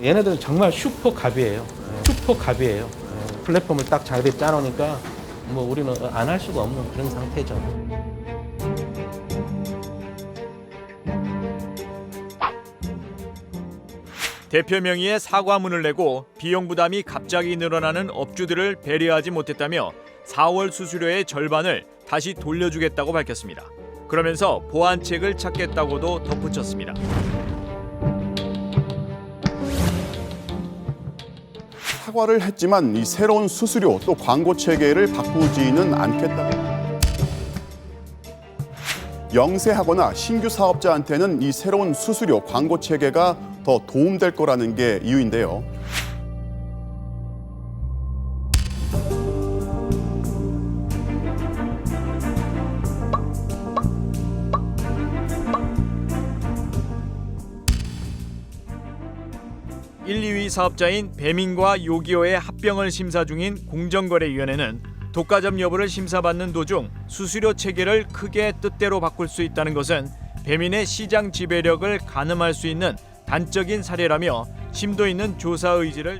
얘네들은 정말 슈퍼 갑이에요. 슈퍼 갑이에요. 예, 플랫폼을 딱 잘 짜놓으니까 뭐 우리는 안 할 수가 없는 그런 상태죠. 대표 명의의 사과문을 내고 비용 부담이 갑자기 늘어나는 업주들을 배려하지 못했다며 4월 수수료의 절반을 다시 돌려주겠다고 밝혔습니다. 그러면서 보완책을 찾겠다고도 덧붙였습니다. 사과를 했지만 이 새로운 수수료 또 광고 체계를 바꾸지는 않겠다고. 영세하거나 신규 사업자한테는 이 새로운 수수료 광고 체계가 더 도움될 거라는 게 이유인데요. 일, 2위 사업자인 배민과 요기요의 합병을 심사 중인 공정거래위원회는 독과점 여부를 심사받는 도중 수수료 체계를 크게 뜻대로 바꿀 수 있다는 것은 배민의 시장 지배력을 가늠할 수 있는 단적인 사례라며 심도 있는 조사 의지를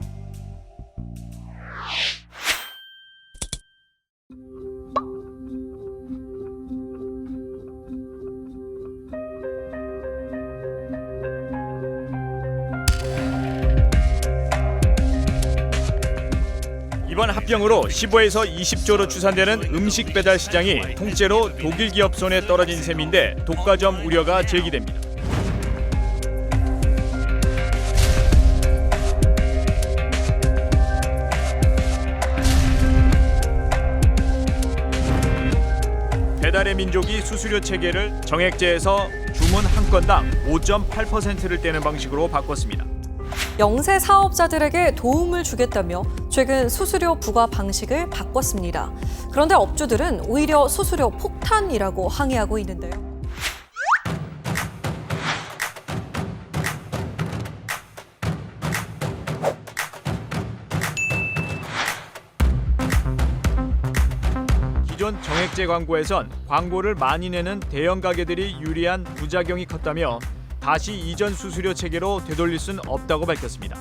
이번 합병으로 15에서 20조로 추산되는 음식 배달 시장이 통째로 독일 기업 손에 떨어진 셈인데 독과점 우려가 제기됩니다. 배달의 민족이 수수료 체계를 정액제에서 주문 한 건당 5.8%를 떼는 방식으로 바꿨습니다. 영세 사업자들에게 도움을 주겠다며 최근 수수료 부과 방식을 바꿨습니다. 그런데 업주들은 오히려 수수료 폭탄이라고 항의하고 있는데요. 기존 정액제 광고에선 광고를 많이 내는 대형 가게들이 유리한 부작용이 컸다며 다시 이전 수수료 체계로 되돌릴 순 없다고 밝혔습니다.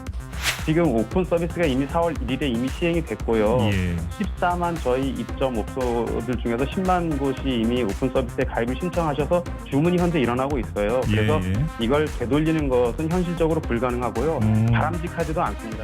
지금 오픈 서비스가 이미 4월 1일에 이미 시행이 됐고요. 예. 14만 저희 입점 업소들 중에서 10만 곳이 이미 오픈 서비스에 가입을 신청하셔서 주문이 현재 일어나고 있어요. 그래서 예, 예. 이걸 되돌리는 것은 현실적으로 불가능하고요. 음. 바람직하지도 않습니다.